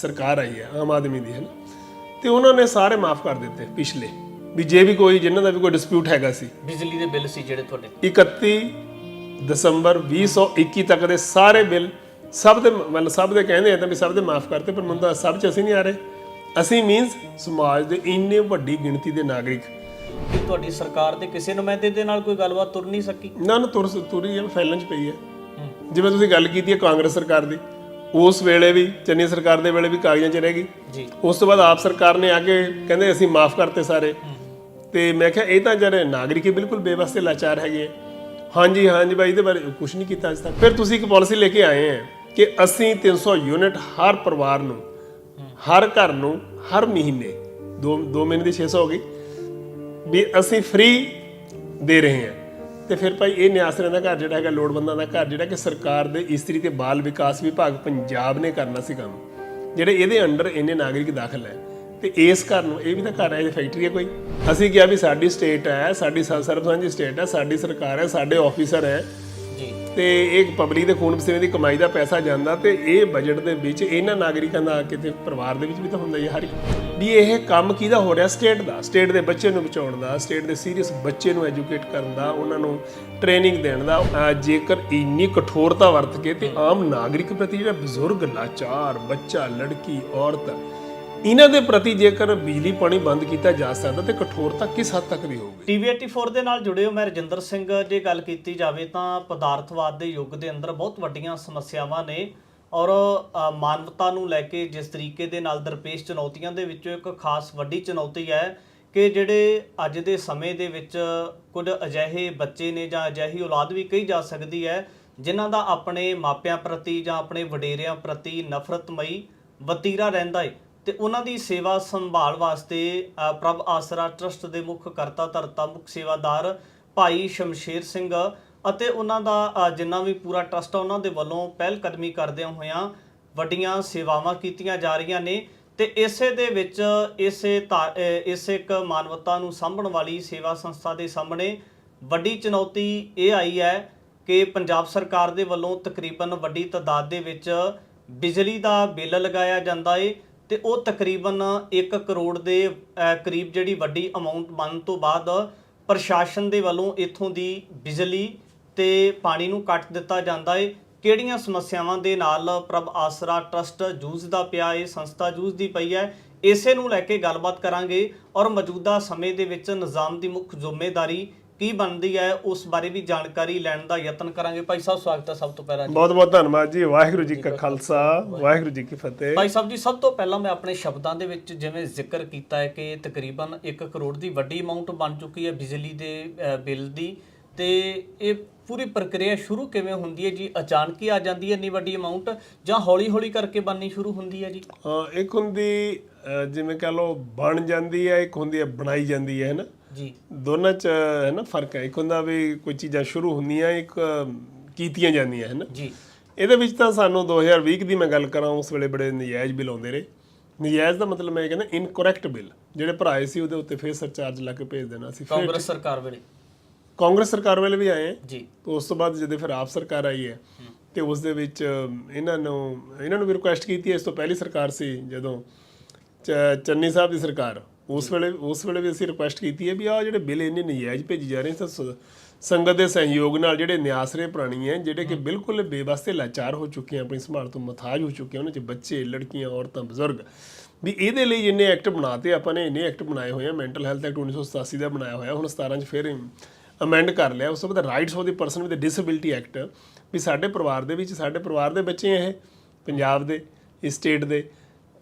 ਸਰਕਾਰ ਆਈ ਹੈ ਆਮ ਆਦਮੀ ਦੀ ਹੈ ਨਾ? ਤੇ ਉਹਨਾਂ ਨੇ ਸਾਰੇ ਮਾਫ ਕਰ ਦਿੱਤੇ ਪਿਛਲੇ। ਵੀ ਜੇ ਵੀ ਕੋਈ ਜਿਨ੍ਹਾਂ ਦਾ ਵੀ ਕੋਈ ਡਿਸਪਿਊਟ ਹੈਗਾ ਸੀ। ਬਿਜਲੀ ਦੇ ਬਿੱਲ ਸੀ ਜਿਹੜੇ ਤੁਹਾਡੇ 31 ਦਸੰਬਰ 2021 ਤੱਕ ਦੇ ਸਾਰੇ ਬਿੱਲ ਸਭ ਦੇ ਮਤਲਬ ਸਭ ਦੇ ਕਹਿੰਦੇ ਆ ਤਾਂ ਵੀ ਸਭ ਦੇ ਮਾਫ ਕਰਤੇ ਪਰ ਤਾਂ ਸਭ ਚ ਅਸੀਂ ਨਹੀਂ ਆ ਰਹੇ। ਅਸੀਂ ਮੀਨਸ ਸਮਾਜ ਦੇ ਇੰਨੇ ਵੱਡੀ ਗਿਣਤੀ ਦੇ ਨਾਗਰਿਕ। ਕਿ ਤੁਹਾਡੀ ਸਰਕਾਰ ਦੇ ਕਿਸੇ ਨੁਮਾਇੰਦੇ ਦੇ ਨਾਲ ਕੋਈ ਗੱਲਬਾਤ ਤੁਰ ਨਹੀਂ ਸਕੀ? ਨਾ ਨਾ ਤੁਰ ਤੁਰੀ ਹੈ ਫੈਲਣ ਚ ਪਈ ਹੈ। ਜਿਵੇਂ ਤੁਸੀਂ ਗੱਲ ਕੀਤੀ ਹੈ ਕਾਂਗਰਸ ਸਰਕਾਰ ਦੀ। ਉਸ ਵੇਲੇ ਵੀ ਚੰਨੀ ਸਰਕਾਰ ਦੇ ਵੇਲੇ ਵੀ ਕਾਗਜ਼ਾਂ 'ਚ ਰਹਿ ਗਈ। ਜੀ। ਉਸ ਤੋਂ ਬਾਅਦ ਆਪ ਸਰਕਾਰ ਨੇ ਆ ਕੇ ਕਹਿੰਦੇ ਅਸੀਂ ਮਾਫ ਕਰਤੇ ਸਾਰੇ। ਤੇ ਮੈਂ ਕਿਹਾ ਇਹ ਤਾਂ ਜਿਹੜੇ ਨਾਗਰਿਕ ਹੀ ਬਿਲਕੁਲ ਬੇਵਸਤੇ ਲਾਚਾਰ ਹੈਗੇ। ਹਾਂਜੀ ਹਾਂਜੀ ਬਾਈ ਇਹਦੇ ਬਾਰੇ ਕੁਝ ਨਹੀਂ ਕੀਤਾ ਅਜੇ ਤੱਕ। ਫਿਰ ਤੁਸੀਂ ਇੱਕ ਪਾਲਿਸੀ ਲੈ ਕੇ ਆਏ ਆ ਕਿ ਅਸੀਂ 300 ਯੂਨਿਟ ਹਰ ਪਰਿਵਾਰ ਨੂੰ ਹਰ ਘਰ ਨੂੰ ਹਰ ਮਹੀਨੇ ਦੋ ਦੋ ਮਹੀਨੇ ਦੀ 600 ਹੋ ਗਈ ਵੀ ਅਸੀਂ ਫ੍ਰੀ ਦੇ ਰਹੇ ਹਾਂ ਤੇ ਫਿਰ ਭਾਈ ਇਹ ਨਿਆਸਰਿਆਂ ਦਾ ਘਰ ਜਿਹੜਾ ਹੈਗਾ ਲੋੜਵੰਦਾਂ ਦਾ ਘਰ, ਜਿਹੜਾ ਕਿ ਸਰਕਾਰ ਦੇ ਇਸਤਰੀ ਤੇ ਬਾਲ ਵਿਕਾਸ ਵਿਭਾਗ ਪੰਜਾਬ ਨੇ ਕਰਨਾ ਸੀ ਕੰਮ ਜਿਹੜੇ ਇਹਦੇ ਅੰਡਰ ਇੰਨੇ ਨਾਗਰਿਕ ਦਾਖਲ ਹੈ। ਤੇ ਇਸ ਘਰ ਨੂੰ, ਇਹ ਵੀ ਤਾਂ ਘਰ ਹੈ, ਇਹ ਫੈਕਟਰੀ ਹੈ ਕੋਈ। ਅਸੀਂ ਕਿਹਾ ਵੀ ਸਾਡੀ ਸਟੇਟ ਹੈ, ਸਾਡੀ ਸਰਬ ਸਾਂਝੀ ਸਟੇਟ ਹੈ, ਸਾਡੀ ਸਰਕਾਰ ਹੈ, ਸਾਡੇ ਆਫੀਸਰ ਹੈ। ਤੇ ਇਹ ਪਬਲਿਕ ਦੇ ਖੂਨ ਪਸੀਨੇ ਦੀ ਕਮਾਈ ਦਾ ਪੈਸਾ ਜਾਂਦਾ ਤੇ ਇਹ ਬਜਟ ਦੇ ਵਿੱਚ ਇਹਨਾਂ ਨਾਗਰਿਕਾਂ ਦਾ ਕਿਤੇ ਪਰਿਵਾਰ ਦੇ ਵਿੱਚ ਵੀ ਤਾਂ ਹੁੰਦਾ ਹੀ ਹਰ ਵੀ ਇਹ ਕੰਮ ਕਿਹਦਾ ਹੋ ਰਿਹਾ? ਸਟੇਟ ਦਾ। ਸਟੇਟ ਦੇ ਬੱਚੇ ਨੂੰ ਬਚਾਉਣ ਦਾ ਸਟੇਟ ਦੇ ਸੀਰੀਅਸ ਬੱਚੇ ਨੂੰ ਐਜੂਕੇਟ ਕਰਨ ਦਾ, ਉਹਨਾਂ ਨੂੰ ਟ੍ਰੇਨਿੰਗ ਦੇਣ ਦਾ। ਜੇਕਰ ਇੰਨੀ ਕਠੋਰਤਾ ਵਰਤ ਕੇ ਤੇ ਆਮ ਨਾਗਰਿਕ ਪ੍ਰਤੀ ਜਿਹੜਾ ਬਜ਼ੁਰਗ, ਲਾਚਾਰ ਬੱਚਾ, ਲੜਕੀ, ਔਰਤ ਇਹਨਾਂ ਦੇ ਪ੍ਰਤੀ ਜੇਕਰ ਬਿਜਲੀ ਪਾਣੀ ਬੰਦ ਕੀਤਾ ਜਾ ਸਕਦਾ ਤੇ ਕਠੋਰਤਾ ਕਿਸ ਹੱਦ ਤੱਕ ਦੀ ਹੋਊਗੀ? ਟੀਵੀ 84 ਦੇ ਨਾਲ ਜੁੜੇ ਹੋ, ਮੈਂ ਰਜਿੰਦਰ ਸਿੰਘ ਜੇ ਗੱਲ ਕੀਤੀ ਜਾਵੇ ਤਾਂ ਪਦਾਰਥਵਾਦ ਦੇ ਯੁੱਗ ਦੇ ਅੰਦਰ ਬਹੁਤ ਵੱਡੀਆਂ ਸਮੱਸਿਆਵਾਂ ਨੇ ਔਰ ਮਾਨਵਤਾ ਨੂੰ ਲੈ ਕੇ ਜਿਸ ਤਰੀਕੇ ਦੇ ਨਾਲ ਦਰਪੇਸ਼ ਚੁਣੌਤੀਆਂ ਦੇ ਵਿੱਚੋਂ ਇੱਕ ਖਾਸ ਵੱਡੀ ਚੁਣੌਤੀ ਹੈ ਕਿ ਜਿਹੜੇ ਅੱਜ ਦੇ ਸਮੇਂ ਦੇ ਵਿੱਚ ਕੁਝ ਅਜਿਹੇ ਬੱਚੇ ਨੇ ਜਾਂ ਅਜਿਹੀ ਔਲਾਦ ਵੀ ਕਹੀ ਜਾ ਸਕਦੀ ਹੈ, ਜਿਨ੍ਹਾਂ ਦਾ ਆਪਣੇ ਮਾਪਿਆਂ ਪ੍ਰਤੀ ਜਾਂ ਆਪਣੇ ਵਡੇਰਿਆਂ ਪ੍ਰਤੀ ਨਫ਼ਰਤਮਈ ਵਤੀਰਾ ਰਹਿੰਦਾ ਹੈ ਤੇ ਉਹਨਾਂ ਦੀ ਸੇਵਾ ਸੰਭਾਲ ਵਾਸਤੇ ਪ੍ਰਭ ਆਸਰਾ ਟਰਸਟ ਦੇ ਮੁੱਖ ਕਰਤਾ ਧਰਤਾ ਮੁੱਖ ਸੇਵਾਦਾਰ ਭਾਈ ਸ਼ਮਸ਼ੇਰ ਸਿੰਘ ਅਤੇ ਉਹਨਾਂ ਦਾ ਜਿੰਨਾ ਵੀ ਪੂਰਾ ਟਰਸਟ ਆ, ਉਹਨਾਂ ਦੇ ਵੱਲੋਂ ਪਹਿਲ ਕਦਮੀ ਕਰਦਿਆਂ ਹੋਇਆਂ ਵੱਡੀਆਂ ਸੇਵਾਵਾਂ ਕੀਤੀਆਂ ਜਾ ਰਹੀਆਂ ਨੇ ਤੇ ਇਸੇ ਦੇ ਵਿੱਚ ਇਸੇ ਧਾ- ਇਸ ਇੱਕ ਮਾਨਵਤਾ ਨੂੰ ਸਾਂਭਣ ਵਾਲੀ ਸੇਵਾ ਸੰਸਥਾ ਦੇ ਸਾਹਮਣੇ ਵੱਡੀ ਚੁਣੌਤੀ ਇਹ ਆਈ ਹੈ ਕਿ ਪੰਜਾਬ ਸਰਕਾਰ ਦੇ ਵੱਲੋਂ ਤਕਰੀਬਨ ਵੱਡੀ ਤਾਦਾਦ ਦੇ ਵਿੱਚ ਬਿਜਲੀ ਦਾ ਬਿੱਲ ਲਗਾਇਆ ਜਾਂਦਾ ਏ ਤੇ ਉਹ ਤਕਰੀਬਨ 1 ਕਰੋੜ ਦੇ ਕਰੀਬ ਜਿਹੜੀ ਵੱਡੀ ਅਮਾਉਂਟ ਬਣਨ ਤੋਂ ਬਾਅਦ ਪ੍ਰਸ਼ਾਸਨ ਦੇ ਵੱਲੋਂ ਇਥੋਂ ਦੀ ਬਿਜਲੀ ਤੇ ਪਾਣੀ ਨੂੰ ਕੱਟ ਦਿੱਤਾ ਜਾਂਦਾ ਏ। ਕਿਹੜੀਆਂ ਸਮੱਸਿਆਵਾਂ ਦੇ ਨਾਲ ਪ੍ਰਭ ਆਸਰਾ ਟਰਸਟ ਜੂਝਦਾ ਪਿਆ ਏ, ਸੰਸਥਾ ਜੂਝਦੀ ਪਈ ਹੈ, ਇਸੇ ਨੂੰ ਲੈ ਕੇ ਗੱਲਬਾਤ ਕਰਾਂਗੇ ਔਰ ਮੌਜੂਦਾ ਸਮੇਂ ਦੇ ਵਿੱਚ ਨਿਜ਼ਾਮ ਦੀ ਮੁੱਖ ਜ਼ਿੰਮੇਵਾਰੀ ਕੀ ਬਣਦੀ ਹੈ ਉਸ ਬਾਰੇ ਵੀ ਜਾਣਕਾਰੀ ਲੈਣ ਦਾ ਯਤਨ ਕਰਾਂਗੇ। ਭਾਈ ਸਾਹਿਬ ਸਵਾਗਤ ਹੈ ਸਭ ਤੋਂ ਪਹਿਲਾਂ ਜੀ। ਬਹੁਤ ਬਹੁਤ ਧੰਨਵਾਦ ਜੀ। ਵਾਹਿਗੁਰੂ ਜੀ ਕਾ ਖਾਲਸਾ ਵਾਹਿਗੁਰੂ ਜੀ ਕੀ ਫਤਿਹ। ਭਾਈ ਸਾਹਿਬ ਜੀ ਸਭ ਤੋਂ ਪਹਿਲਾਂ ਮੈਂ ਆਪਣੇ ਸ਼ਬਦਾਂ ਦੇ ਵਿੱਚ ਜਿਵੇਂ ਜ਼ਿਕਰ ਕੀਤਾ ਹੈ ਕਿ ਤਕਰੀਬਨ 1 ਕਰੋੜ ਦੀ ਵੱਡੀ ਅਮਾਉਂਟ ਬਣ ਚੁੱਕੀ ਹੈ ਬਿਜਲੀ ਦੇ ਬਿੱਲ ਦੀ। ਤੇ ਇਹ ਪੂਰੀ ਪ੍ਰਕਿਰਿਆ ਸ਼ੁਰੂ ਕਿਵੇਂ ਹੁੰਦੀ ਹੈ ਜੀ? ਅਚਾਨਕ ਹੀ ਆ ਜਾਂਦੀ ਹੈ ਇੰਨੀ ਵੱਡੀ ਅਮਾਉਂਟ ਜਾਂ ਹੌਲੀ-ਹੌਲੀ ਕਰਕੇ ਬਣਨੀ ਸ਼ੁਰੂ ਹੁੰਦੀ ਹੈ ਜੀ? ਇੱਕ ਹੁੰਦੀ ਜਿਵੇਂ ਕਹ ਲਓ ਬਣ ਜਾਂਦੀ ਹੈ ਇੱਕ ਹੁੰਦੀ ਹੈ ਬਣਾਈ ਜਾਂਦੀ ਹੈ ਨਾ? ਜੀ। ਦੋਨਾਂ ਚ ਹੈ ਨਾ ਫ਼ਰਕ ਹੈ। ਇੱਕ ਹੁੰਦਾ ਵੀ ਕੋਈ ਚੀਜ਼ਾਂ ਸ਼ੁਰੂ ਹੁੰਦੀਆਂ ਇੱਕ ਕੀਤੀਆਂ ਜਾਂਦੀਆਂ ਹੈ ਨਾ। ਜੀ। ਇਹਦੇ ਵਿੱਚ ਤਾਂ ਸਾਨੂੰ 2020 ਦੀ ਮੈਂ ਗੱਲ ਕਰਾਂ ਉਸ ਵੇਲੇ ਬੜੇ ਨਜਾਇਜ਼ ਬਿੱਲ ਆਉਂਦੇ ਰਹੇ। ਨਜਾਇਜ਼ ਦਾ ਮਤਲਬ ਮੈਂ ਕਹਿੰਦਾ ਇਨਕਰੈਕਟ ਬਿੱਲ। ਜਿਹੜੇ ਭਰਾਏ ਸੀ ਉਹਦੇ ਉੱਤੇ ਫੇਰ ਸਰਚਾਰਜ ਲਾ ਕੇ ਭੇਜ ਦੇਣਾ ਸੀ। ਫਿਰ ਕਾਂਗਰਸ ਸਰਕਾਰ ਵੇਲੇ। ਕਾਂਗਰਸ ਸਰਕਾਰ ਵੇਲੇ ਵੀ ਆਏ ਜੀ। ਉਸ ਤੋਂ ਬਾਅਦ ਜਦੋਂ ਫਿਰ ਆਪ ਸਰਕਾਰ ਆਈ ਹੈ ਤੇ ਉਸ ਦੇ ਵਿੱਚ ਇਹਨਾਂ ਨੂੰ ਇਹਨਾਂ ਨੂੰ ਵੀ ਰਿਕੁਐਸਟ ਕੀਤੀ ਇਸ ਤੋਂ ਪਹਿਲੀ ਸਰਕਾਰ ਸੀ ਜਦੋਂ ਚੰਨੀ ਸਾਹਿਬ ਦੀ ਸਰਕਾਰ। ਉਸ ਵੇਲੇ ਉਸ ਵੇਲੇ ਵੀ ਅਸੀਂ ਰਿਕੁਐਸਟ ਕੀਤੀ ਹੈ ਵੀ ਆ ਜਿਹੜੇ ਬਿੱਲ ਇੰਨੇ ਨਜਾਇਜ਼ ਭੇਜੀ ਜਾ ਰਹੇ ਤਾਂ ਸੰਗਤ ਦੇ ਸਹਿਯੋਗ ਨਾਲ ਜਿਹੜੇ ਨਿਆਸਰੇ ਪ੍ਰਾਣੀ ਹੈ ਜਿਹੜੇ ਕਿ ਬਿਲਕੁਲ ਬੇਵਸਤੇ ਲਾਚਾਰ ਹੋ ਚੁੱਕੇ ਆ ਆਪਣੀ ਸੰਭਾਲ ਤੋਂ ਮਥਾਜ ਹੋ ਚੁੱਕੇ ਉਹਨਾਂ 'ਚ ਬੱਚੇ ਲੜਕੀਆਂ ਔਰਤਾਂ ਬਜ਼ੁਰਗ ਵੀ ਇਹਦੇ ਲਈ ਜਿੰਨੇ ਐਕਟ ਬਣਾਤੇ ਆਪਾਂ ਨੇ ਇੰਨੇ ਐਕਟ ਬਣਾਏ ਹੋਏ ਆ ਮੈਂਟਲ ਹੈਲਥ ਐਕਟ 1987 ਦਾ ਬਣਾਇਆ ਹੋਇਆ ਹੁਣ 17 ਚ ਫਿਰ ਅਮੈਂਡ ਕਰ ਲਿਆ ਉਸ ਤੋਂ ਬਾਅਦ rights of the person with disability act ਵੀ ਸਾਡੇ ਪਰਿਵਾਰ ਦੇ ਵਿੱਚ ਸਾਡੇ ਪਰਿਵਾਰ ਦੇ ਬੱਚੇ ਇਹ ਪੰਜਾਬ ਦੇ ਇਸ ਸਟੇਟ ਦੇ